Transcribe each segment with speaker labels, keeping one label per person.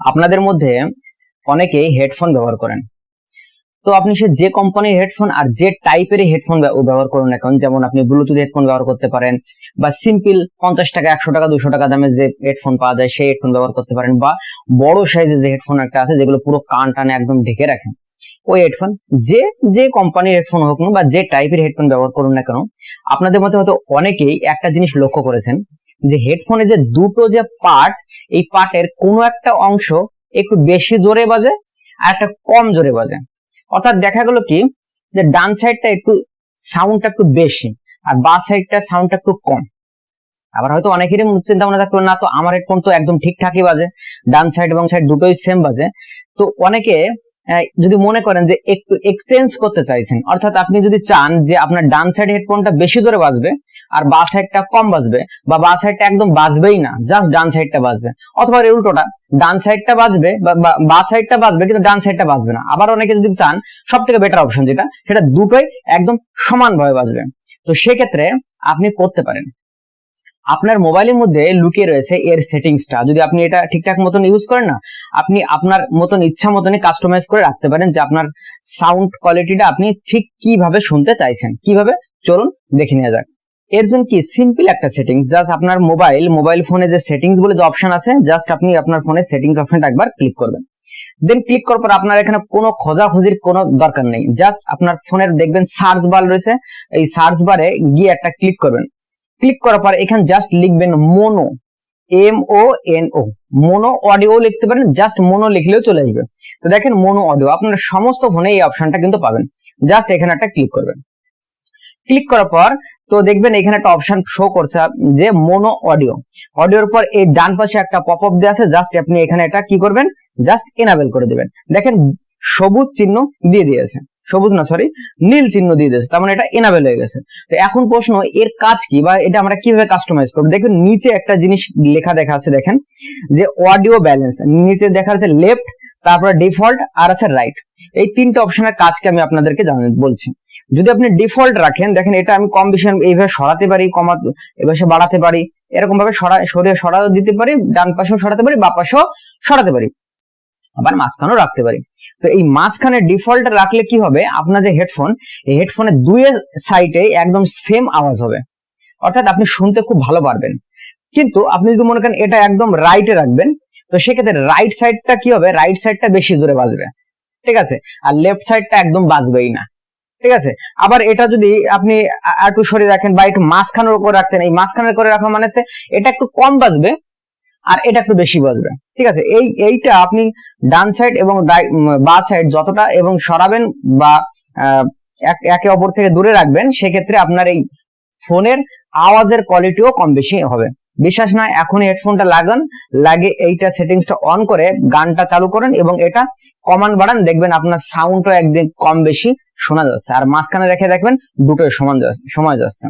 Speaker 1: আপনাদের মধ্যে অনেকেই হেডফোন ব্যবহার করেন। তো আপনি সে যে কোম্পানির হেডফোন আর যে টাইপের হেডফোন ব্যবহার করুন এখন যেমন আপনি ব্লুটুথ হেডফোন ব্যবহার করতে পারেন বা সিম্পল পঞ্চাশ টাকা, একশো টাকা, দুশো টাকা দামের যে হেডফোন পাওয়া যায়, সেই হেডফোন ব্যবহার করতে পারেন বা বড় সাইজের যে হেডফোন একটা আছে, যেগুলো পুরো কান টানে একদম ঢেকে রাখেন ওই হেডফোন যে যে কোম্পানির হেডফোন হোক না বা যে টাইপের হেডফোন ব্যবহার করুন না কেন, আপনাদের মধ্যে হয়তো অনেকেই একটা জিনিস লক্ষ্য করেছেন যে হেডফোনে যে দুটো যে পার্ট এই পার্টের কোনো একটা অংশ একটু বেশি জোরে বাজে আর একটা কম জোরে বাজে। অর্থাৎ দেখা গেল কি, যে ডান সাইডটা একটু সাউন্ডটা একটু বেশি আর বা সাইডটা সাউন্ডটা একটু কম। আবার হয়তো অনেকেরই চিন্তা ভাবনা থাকবে না তো আমার হেডফোন তো একদম ঠিকঠাকই বাজে, ডান সাইড এবং সাইড দুটোই সেম বাজে। তো অনেকে যদি মনে করেন যে একটু এক্সচেঞ্জ করতে চাইছেন, অর্থাৎ আপনি যদি চান যে আপনার ডান সাইড হেডফোনটা বেশি জোরে বাজবে আর বা সাইডটা কম বাজবে বা বা সাইডটা একদম বাজবেই না জাস্ট ডান সাইডটা বাজবে। অথবা এর উল্টোটা, ডান সাইডটা বাজবে বা, বা- সাইডটা বাজবে কিন্তু ডান সাইডটা বাজবে না। আবার অনেকে যদি চান সব থেকে বেটার অপশন যেটা, সেটা দুটোই একদম সমানভাবে বাজবে। তো সেক্ষেত্রে আপনি করতে পারেন। আপনার মোবাইলের মধ্যে লুকিয়ে রয়েছে এর সেটিংসটা। যদি আপনি এটা ঠিকঠাক মতন ইউজ করেন না, আপনি আপনার মতন ইচ্ছা মতনই কাস্টমাইজ করে রাখতে পারেন যে আপনার সাউন্ড কোয়ালিটিটা আপনি ঠিক কীভাবে শুনতে চাইছেন। কীভাবে? চলুন দেখে নেওয়া যাক। এর জন্য কি সিম্পল একটা সেটিংস জাস্ট আপনার মোবাইল মোবাইল ফোনে যে সেটিংস বলে যে অপশন আছে জাস্ট আপনি আপনার ফোনে সেটিংস অপশনটা একবার ক্লিক করবেন। দেন ক্লিক করার পর আপনার এখানে কোনো খোঁজাখুঁজির কোনো দরকার নেই। জাস্ট আপনার ফোনের দেখবেন সার্চ বার রয়েছে। এই সার্চ বারে গিয়ে একটা ক্লিক করবেন। ক্লিক করার পর এখানে জাস্ট লিখবেন mono M O N O mono audio লিখতে পারেন জাস্ট মোনো লিখলেও চলে আসবে। তো দেখেন মোনো অডিও আপনার সমস্ত ফোনে এই অপশনটা কিন্তু পাবেন। জাস্ট এখানে একটা ক্লিক করবেন। ক্লিক করার পর, তো দেখবেন এখানে একটা অপশন শো করছে যে মোনো অডিও অডিওর পর এই ডান পাশে একটা পপ আপ দেওয়া আছে জাস্ট আপনি এখানে এটা কি করবেন? জাস্ট এনাবেল করে দিবেন। দেখেন সবুজ চিহ্ন দিয়ে দিয়েছে। সবুজ না সরি নীল চিহ্ন দিয়ে দিয়েছে, তার মানে এটা এনাবেল হয়ে গেছে। তো এখন প্রশ্ন, এর কাজ কি বা এটা আমরা কীভাবে কাস্টমাইজ করব? দেখবেন নিচে একটা জিনিস লেখা দেখা আছে, দেখেন, যে অডিও ব্যালেন্স নিচে দেখা আছে লেফট তারপরে ডিফল্ট আর আছে রাইট এই তিনটা অপশনের কাজকে আমি আপনাদেরকে জানাতে বলছি। যদি আপনি ডিফল্ট রাখেন, দেখেন, এটা আমি কম বেশি এইভাবে সরাতে পারি, কমা, এভাবে বাড়াতে পারি এরকম ভাবে সরা, সরিয়ে সরাও দিতে পারি, ডান পাশেও সরাতে পারি, বা পাশেও সরাতে পারি। আবার মাঝখানেও রাখতে পারি। তো এই মাঝখানে ডিফল্ট রাখলে কি হবে? আপনার যে হেডফোন, এই হেডফোনের দুই সাইডে একদম সেম আওয়াজ হবে। অর্থাৎ আপনি শুনতে খুব ভালো পারবেন। কিন্তু আপনি যদি মনে করেন এটা একদম রাইটে রাখবেন, তো সেক্ষেত্রে রাইট সাইডটা কি হবে? রাইট সাইডটা বেশি জোরে বাজবে। ঠিক আছে? আর লেফট সাইডটা একদম বাজবেই না। ঠিক আছে? আবার এটা যদি আপনি একটু সরিয়ে রাখেন বা একটু মাঝখানের উপর রাখতেন, এই মাঝখানের করে রাখা মানে এটা একটু কম বাজবে, আর এটা একটু বেশি বাজবে। ঠিক আছে, এই, এইটা আপনি ডান সাইড এবং বা সাইড যতটা এবং সরাবেন বা একে অপর থেকে দূরে রাখবেন, সেক্ষেত্রে আপনার এই ফোনের আওয়াজের কোয়ালিটিও কম বেশি হবে। বিশ্বাস না এখন হেডফোনটা লাগান লাগে এইটা সেটিংসটা অন করে গানটা চালু করেন এবং এটা কমান বাড়ান, দেখবেন আপনার সাউন্ডও একদিন কম বেশি শোনা যাচ্ছে। আর মাঝখানে রেখে দেখবেন দুটোই সমান সময় যাচ্ছে।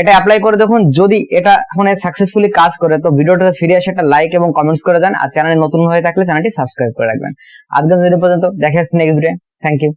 Speaker 1: এটা অ্যাপ্লাই করে দেখুন। যদি এটা ফোনে সাকসেসফুলি কাজ করে, তো ভিডিওটা ফিরে আসে একটা লাইক এবং কমেন্টস করে দেন। আর চ্যানেলে নতুন হয়ে থাকলে চ্যানেলটি সাবস্ক্রাইব করে রাখবেন। আজকের ভিডিও পর্যন্ত। দেখা আসছে নেক্সট ভিডিও থ্যাংক ইউ